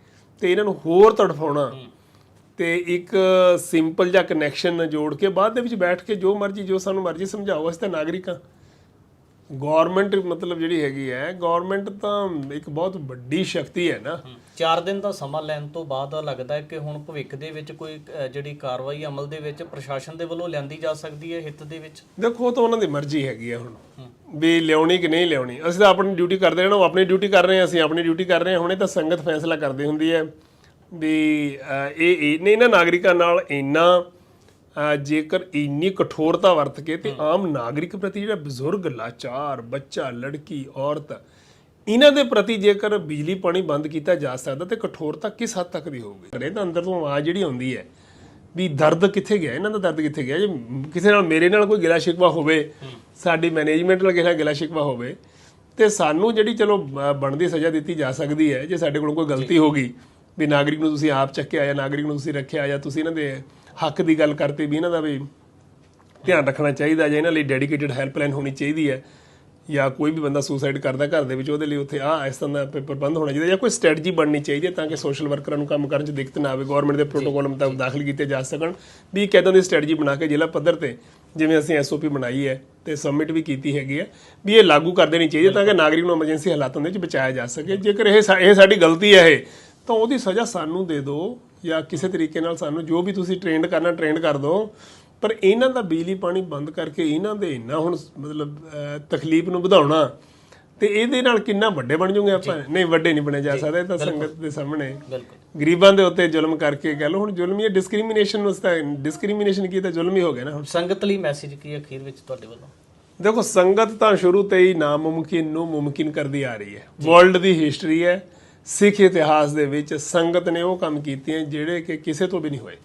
ਤੇ ਇਹਨਾਂ ਨੂੰ ਹੋਰ ਤੜਫਾਉਣਾ। ਤੇ ਇੱਕ ਸਿੰਪਲ ਜਿਹਾ ਕਨੈਕਸ਼ਨ ਜੋੜ ਕੇ ਬਾਅਦ ਦੇ ਵਿੱਚ ਬੈਠ ਕੇ ਜੋ ਮਰਜ਼ੀ, ਜੋ ਸਾਨੂੰ ਮਰਜ਼ੀ ਸਮਝਾਓ, ਅਸੀਂ ਤਾਂ ਨਾਗਰਿਕ ਨਾਗਰਿਕਾਂ ਗਵਰਨਮੈਂਟ ਮਤਲਬ ਜਿਹੜੀ ਹੈਗੀ ਹੈ ਗਵਰਨਮੈਂਟ ਤਾਂ ਇੱਕ ਬਹੁਤ ਵੱਡੀ ਸ਼ਕਤੀ ਹੈ ਨਾ। 4 ਦਿਨ ਦਾ ਸਮਾਂ ਲੈਣ ਤੋਂ ਬਾਅਦ ਲੱਗਦਾ ਹੈ ਕਿ ਹੁਣ ਭਵਿੱਖ ਦੇ ਵਿੱਚ ਕੋਈ ਜਿਹੜੀ ਕਾਰਵਾਈ ਅਮਲ ਦੇ ਵਿੱਚ ਪ੍ਰਸ਼ਾਸਨ ਦੇ ਵੱਲੋਂ ਲਿਆਂਦੀ ਜਾ ਸਕਦੀ ਹੈ ਹਿੱਤ ਦੇ ਵਿੱਚ? ਦੇਖੋ ਤਾਂ ਉਹਨਾਂ ਦੀ ਮਰਜ਼ੀ ਹੈਗੀ ਹੈ ਹੁਣ। ਵੀ ਲਿਆਉਣੀ ਕਿ ਨਹੀਂ ਲਿਆਉਣੀ। ਅਸੀਂ ਤਾਂ ਆਪਣੀ ਡਿਊਟੀ ਕਰਦੇ ਰਹਿਣਾ ਉਹ ਆਪਣੀ ਡਿਊਟੀ ਕਰ ਰਹੇ ਹਾਂ ਅਸੀਂ ਆਪਣੀ ਡਿਊਟੀ ਕਰ ਰਹੇ ਹਾਂ। ਹੁਣੇ ਤਾਂ ਸੰਗਤ ਫੈਸਲਾ ਕਰਦੀ ਹੁੰਦੀ ਹੈ ਵੀ ਇਹ ਇਹ- ਇਹਨਾਂ ਨਾਗਰਿਕਾਂ ਨਾਲ ਇੰਨਾ ਜੇਕਰ ਇੰਨੀ ਕਠੋਰਤਾ ਵਰਤ ਕੇ ਤੇ ਆਮ ਨਾਗਰਿਕ ਪ੍ਰਤੀ ਜਿਹੜਾ ਬਜ਼ੁਰਗ ਲਾਚਾਰ ਬੱਚਾ ਲੜਕੀ ਔਰਤ ਇਹਨਾਂ ਦੇ ਪ੍ਰਤੀ ਜੇਕਰ ਬਿਜਲੀ ਪਾਣੀ ਬੰਦ ਕੀਤਾ ਜਾ ਸਕਦਾ ਤੇ ਕਠੋਰਤਾ ਕਿਸ ਹੱਦ ਤੱਕ ਦੀ ਹੋਊਗੀ? ਇਹਦਾ ਅੰਦਰ ਤੋਂ ਆਵਾਜ਼ ਜਿਹੜੀ ਆਉਂਦੀ ਹੈ ਵੀ ਦਰਦ ਕਿੱਥੇ ਗਿਆ? ਇਹਨਾਂ ਦਾ ਦਰਦ ਕਿੱਥੇ ਗਿਆ? ਜੇ ਕਿਸੇ ਨਾਲ ਮੇਰੇ ਨਾਲ ਕੋਈ ਗਿਲਾ ਸ਼ਿਕਵਾ ਹੋਵੇ ਸਾਡੀ ਮੈਨੇਜਮੈਂਟ ਨਾਲ ਕਿਸੇ ਨਾਲ ਗਿਲਾ ਸ਼ਿਕਵਾ ਹੋਵੇ ਤੇ ਸਾਨੂੰ ਜਿਹੜੀ ਚਲੋ ਬਣਦੀ ਸਜ਼ਾ ਦਿੱਤੀ ਜਾ ਸਕਦੀ ਹੈ ਜੇ ਸਾਡੇ ਕੋਲੋਂ ਕੋਈ ਗਲਤੀ ਹੋ ਗਈ ਵੀ ਨਾਗਰਿਕ ਨੂੰ ਤੁਸੀਂ ਆਪ ਚੱਕਿਆ ਜਾਂ ਨਾਗਰਿਕ ਨੂੰ ਤੁਸੀਂ ਰੱਖਿਆ ਜਾਂ ਤੁਸੀਂ ਇਹਨਾਂ ਦੇ ਹੱਕ ਦੀ ਗੱਲ ਕਰਤੀ ਵੀ ਇਹਨਾਂ ਦਾ ਵੀ ਧਿਆਨ ਰੱਖਣਾ ਚਾਹੀਦਾ ਜਾਂ ਇਹਨਾਂ ਲਈ ਡੈਡੀਕੇਟਿਡ ਹੈਲਪਲਾਈਨ ਹੋਣੀ ਚਾਹੀਦੀ ਹੈ ਜਾਂ ਕੋਈ ਵੀ ਬੰਦਾ ਸੁਸਾਈਡ ਕਰਦਾ ਘਰ ਦੇ ਵਿੱਚ ਉਹਦੇ ਲਈ ਉੱਥੇ ਆ ਇਸ ਤਰ੍ਹਾਂ ਦਾ ਪ੍ਰਬੰਧ ਹੋਣਾ ਚਾਹੀਦਾ ਜਾਂ ਕੋਈ ਸਟ੍ਰੈਟਜੀ ਬਣਨੀ ਚਾਹੀਦੀ ਹੈ ਤਾਂ ਕਿ ਸੋਸ਼ਲ ਵਰਕਰਾਂ ਨੂੰ ਕੰਮ ਕਰਨ 'ਚ ਦਿੱਕਤ ਨਾ ਆਵੇ ਗਵਰਨਮੈਂਟ ਦੇ ਪ੍ਰੋਟੋਕੋਲ ਮੁਤਾਬਕ ਦਾਖਲ ਕੀਤੇ ਜਾ ਸਕਣ ਵੀ ਇੱਕ ਇੱਦਾਂ ਦੀ ਸਟ੍ਰੈਟਜੀ ਬਣਾ ਕੇ ਜ਼ਿਲ੍ਹਾ ਪੱਧਰ ਤੇ ਜਿਵੇਂ ਅਸੀਂ ਐਸਓਪੀ ਬਣਾਈ ਹੈ ਤੇ ਸਬਮਿਟ ਵੀ ਕੀਤੀ ਹੈਗੀ ਹੈ ਵੀ ਇਹ ਲਾਗੂ ਕਰ ਦੇਣੀ ਚਾਹੀਦੀ ਹੈ ਤਾਂ ਕਿ ਨਾਗਰਿਕ ਨੂੰ ਐਮਰਜੈਂਸੀ ਹਾਲਾਤਾਂ ਦੇ ਵਿੱਚ ਬਚਾਇਆ ਜਾ ਸਕੇ। ਜੇਕਰ ਇਹ ਇਹ ਸਾਡੀ ਗਲਤੀ ਹੈ ਇਹ ਤਾਂ ਉਹਦੀ ਸਜ਼ਾ ਸਾਨੂੰ ਦੇ ਦਿਓ ਜਾਂ ਕਿਸੇ ਤਰੀਕੇ ਨਾਲ ਸਾਨੂੰ ਜੋ ਵੀ ਤੁਸੀਂ ਟ੍ਰੇਨਡ ਕਰਨਾ ਟ੍ਰੇਨਡ ਕਰ ਦਿਓ। ਪਰ ਇਹਨਾਂ ਦਾ ਬਿਜਲੀ ਪਾਣੀ ਬੰਦ ਕਰਕੇ ਇਹਨਾਂ ਦੇ ਇੰਨਾ ਹੁਣ ਮਤਲਬ ਤਕਲੀਫ ਨੂੰ ਵਧਾਉਣਾ ਤੇ ਇਹਦੇ ਨਾਲ ਕਿੰਨਾ ਵੱਡੇ ਬਣ ਜਾਓਗੇ ਆਪਾਂ? ਨਹੀਂ ਵੱਡੇ ਨਹੀਂ ਬਣੇ ਜਾ ਸਕਦੇ ਇਹ ਤਾਂ ਸੰਗਤ ਦੇ ਸਾਹਮਣੇ। ਬਿਲਕੁਲ। ਗਰੀਬਾਂ ਦੇ ਉੱਤੇ ਜ਼ੁਲਮ ਕਰਕੇ ਕਹਿ ਲਓ ਹੁਣ ਜ਼ੁਲਮ ਇਹ ਡਿਸਕ੍ਰਿਮੀਨੇਸ਼ਨ ਉਸ ਤਾਂ ਡਿਸਕ੍ਰਿਮੀਨੇਸ਼ਨ ਕੀ ਤਾਂ ਜ਼ੁਲਮ ਹੀ ਹੋ ਗਿਆ ਨਾ। ਹੁਣ ਸੰਗਤ ਲਈ ਮੈਸੇਜ ਕੀ ਹੈ ਅਖੀਰ ਵਿੱਚ ਤੁਹਾਡੇ ਵੱਲੋਂ? ਦੇਖੋ ਸੰਗਤ ਤਾਂ ਸ਼ੁਰੂ ਤੋਂ ਹੀ ਨਾਮੁਮਕਿਨ ਨੂੰ ਮੁਮਕਿਨ ਕਰਦੀ ਆ ਰਹੀ ਹੈ। ਵਰਲਡ ਦੀ ਹਿਸਟਰੀ ਹੈ। ਸਿੱਖ ਇਤਿਹਾਸ ਦੇ ਵਿੱਚ ਸੰਗਤ ਨੇ ਉਹ ਕੰਮ ਕੀਤੇ ਜਿਹੜੇ ਕਿ ਕਿਸੇ ਤੋਂ ਵੀ ਨਹੀਂ ਹੋਏ।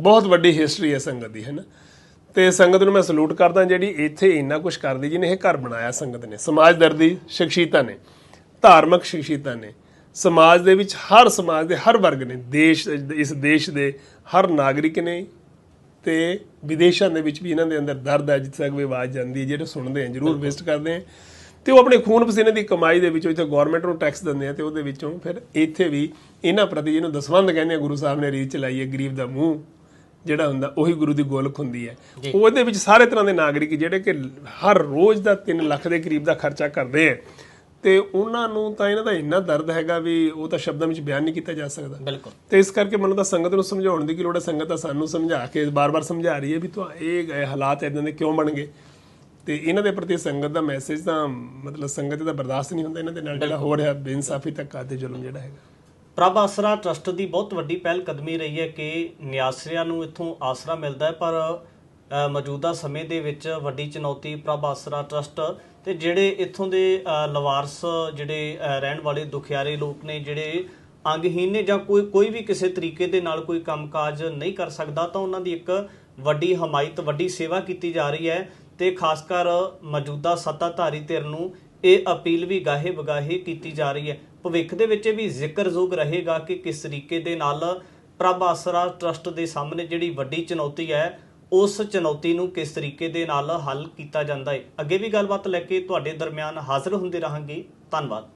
ਬਹੁਤ ਵੱਡੀ ਹਿਸਟਰੀ ਹੈ ਸੰਗਤ ਦੀ ਹੈ ਨਾ ਤੇ ਸੰਗਤ ਨੂੰ ਮੈਂ ਸਲੂਟ ਕਰਦਾ ਜਿਹੜੀ ਇੱਥੇ ਇੰਨਾ ਕੁਝ ਕਰਦੀ ਜਿਹਨੇ ਇਹ ਘਰ ਬਣਾਇਆ ਸੰਗਤ ਨੇ। ਸਮਾਜ ਦਰਦੀ ਸ਼ਖਸੀਅਤਾਂ ਨੇ ਧਾਰਮਿਕ ਸ਼ਖਸੀਅਤਾਂ ਨੇ। ਸਮਾਜ ਦੇ ਵਿੱਚ ਹਰ ਸਮਾਜ ਦੇ ਹਰ ਵਰਗ ਨੇ ਦੇਸ਼ ਇਸ ਦੇਸ਼ ਦੇ ਹਰ ਨਾਗਰਿਕ ਨੇ ਤੇ ਵਿਦੇਸ਼ਾਂ ਦੇ ਵਿੱਚ ਵੀ ਇਹਨਾਂ ਦੇ ਅੰਦਰ ਦਰਦ ਹੈ ਜਿੱਥੇ ਤੱਕ ਵੀ ਆਵਾਜ਼ ਜਾਂਦੀ ਹੈ ਜਿਹੜੇ ਸੁਣਦੇ ਆ ਜਰੂਰ ਵਿਜ਼ਿਟ ਕਰਦੇ ਆ। ਤੇ ਉਹ ਆਪਣੇ ਖੂਨ ਪਸੀਨੇ ਦੀ ਕਮਾਈ ਦੇ ਵਿੱਚੋਂ ਇੱਥੇ ਗਵਰਨਮੈਂਟ ਨੂੰ ਟੈਕਸ ਦਿੰਦੇ ਆ ਤੇ ਉਹਦੇ ਵਿੱਚੋਂ ਫਿਰ ਇੱਥੇ ਵੀ ਇਹਨਾਂ ਪ੍ਰਤੀ ਜਿਹਨੂੰ ਦਸਵੰਦ ਕਹਿੰਦੇ ਆ ਗੁਰੂ ਸਾਹਿਬ ਨੇ ਰੀਤ ਚਲਾਈ ਹੈ ਗਰੀਬ ਦਾ ਮੂੰਹ ਜਿਹੜਾ ਹੁੰਦਾ ਉਹੀ ਗੁਰੂ ਦੀ ਗੋਲਕ ਹੁੰਦੀ ਹੈ। ਉਹਦੇ ਵਿੱਚ ਸਾਰੇ ਤਰ੍ਹਾਂ ਦੇ ਨਾਗਰਿਕ ਜਿਹੜੇ ਕਿ ਹਰ ਰੋਜ਼ ਦਾ 3 ਲੱਖ ਦੇ ਕਰੀਬ ਦਾ ਖਰਚਾ ਕਰਦੇ ਆ। ਤੇ ਉਹਨਾਂ ਨੂੰ ਤਾਂ ਇਹਨਾਂ ਦਾ ਇੰਨਾ ਦਰਦ ਹੈਗਾ ਵੀ ਉਹ ਤਾਂ ਸ਼ਬਦਾਂ ਵਿੱਚ ਬਿਆਨ ਨਹੀਂ ਕੀਤਾ ਜਾ ਸਕਦਾ। ਬਿਲਕੁਲ। ਤੇ ਇਸ ਕਰਕੇ ਮੈਨੂੰ ਤਾਂ ਸੰਗਤ ਨੂੰ ਸਮਝਾਉਣ ਦੀ ਕੀ ਲੋੜ ਹੈ? ਸੰਗਤ ਤਾਂ ਸਾਨੂੰ ਸਮਝਾ ਕੇ ਬਾਰ-ਬਾਰ ਸਮਝਾ ਰਹੀ ਹੈ ਵੀ ਤੁਹਾ ਇਹ ਇਹ ਹਾਲਾਤ ਇਦਾਂ ਦੇ ਕਿਉਂ ਬਣ ਗਏ? ਤੇ ਇਹਨਾਂ ਦੇ ਪ੍ਰਤੀ ਸੰਗਤ ਦਾ ਮੈਸੇਜ ਤਾਂ ਮਤਲਬ ਸੰਗਤ ਦਾ ਬਰਦਾਸ਼ਤ ਨਹੀਂ ਹੁੰਦਾ, ਇਹਨਾਂ ਦੇ ਨਾਲ ਜਿਹੜਾ ਹੋ ਰਿਹਾ ਬੇਇਨਸਾਫੀ ਤੱਕ ਤੇ ਜ਼ੁਲਮ ਜਿਹੜਾ ਹੈਗਾ। ਪ੍ਰਭ ਆਸਰਾ ਟਰਸਟ ਦੀ ਬਹੁਤ ਵੱਡੀ ਪਹਿਲ ਕਦਮੀ ਰਹੀ ਹੈ ਕਿ ਨਿਆਸਰਿਆਂ ਨੂੰ ਇੱਥੋਂ ਆਸਰਾ ਮਿਲਦਾ ਹੈ, ਪਰ ਮੌਜੂਦਾ ਸਮੇਂ ਦੇ ਵਿੱਚ ਵੱਡੀ ਚੁਣੌਤੀ ਪ੍ਰਭ ਆਸਰਾ ਟਰਸਟ ਤੇ ਜਿਹੜੇ ਇੱਥੋਂ ਦੇ ਲਵਾਰਸ, ਜਿਹੜੇ ਰਹਿਣ ਵਾਲੇ ਦੁਖਿਆਰੇ ਲੋਕ ਨੇ, ਜਿਹੜੇ ਅੰਗਹੀਨ ਨੇ ਜਾਂ ਕੋਈ ਕੋਈ ਵੀ ਕਿਸੇ ਤਰੀਕੇ ਦੇ ਨਾਲ ਕੋਈ ਕੰਮਕਾਜ ਨਹੀਂ ਕਰ ਸਕਦਾ, ਤਾਂ ਉਹਨਾਂ ਦੀ ਇੱਕ ਵੱਡੀ ਹਮਾਇਤ, ਵੱਡੀ ਸੇਵਾ ਕੀਤੀ ਜਾ ਰਹੀ ਹੈ। ਤੇ ਖਾਸ ਕਰ ਮੌਜੂਦਾ ਸੱਤਾਧਾਰੀ ਧਿਰ ਨੂੰ ਇਹ ਅਪੀਲ ਵੀ ਗਾਹੇ ਬਗਾਹੇ ਕੀਤੀ ਜਾ ਰਹੀ ਹੈ। ਭਵਿੱਖ ਦੇ ਵਿੱਚ ਇਹ ਵੀ ਜ਼ਿਕਰਯੋਗ ਰਹੇਗਾ ਕਿ ਕਿਸ ਤਰੀਕੇ ਦੇ ਨਾਲ ਪ੍ਰਭ ਆਸਰਾ ਟਰਸਟ ਦੇ ਸਾਹਮਣੇ ਜਿਹੜੀ ਵੱਡੀ ਚੁਣੌਤੀ ਹੈ, ਉਸ ਚੁਣੌਤੀ ਨੂੰ ਕਿਸ ਤਰੀਕੇ ਦੇ ਨਾਲ ਹੱਲ ਕੀਤਾ ਜਾਂਦਾ ਹੈ। ਅੱਗੇ ਵੀ ਗੱਲਬਾਤ ਲੈ ਕੇ ਤੁਹਾਡੇ ਦਰਮਿਆਨ ਹਾਜ਼ਰ ਹੁੰਦੇ ਰਹਾਂਗੇ। ਧੰਨਵਾਦ।